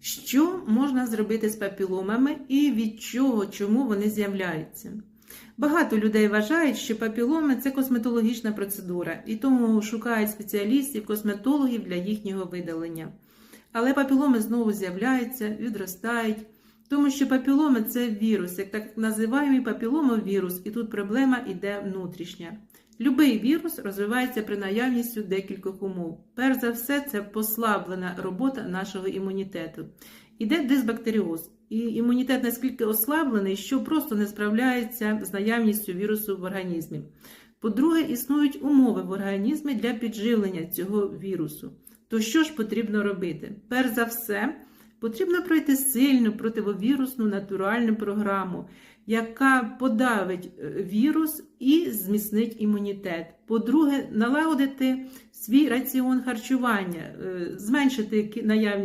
Що можна зробити з папіломами і від чого, чому вони з'являються? Багато людей вважають, що папіломи це косметологічна процедура, і тому шукають спеціалістів, косметологів для їхнього видалення. Але папіломи знову з'являються, відростають, тому що папіломи це вірус, як так називаємо папіломовірус, і тут проблема йде внутрішня. Любий вірус розвивається при наявністю декількох умов. Перш за все, це послаблена робота нашого імунітету. Іде дисбактеріоз, і імунітет наскільки ослаблений, що просто не справляється з наявністю вірусу в організмі. По-друге, існують умови в організмі для підживлення цього вірусу. То що ж потрібно робити? Перш за все, потрібно пройти сильну противовірусну натуральну програму, яка подавить е, вірус і зміцнить імунітет. По-друге, налагодити свій раціон харчування, е, зменшити наявність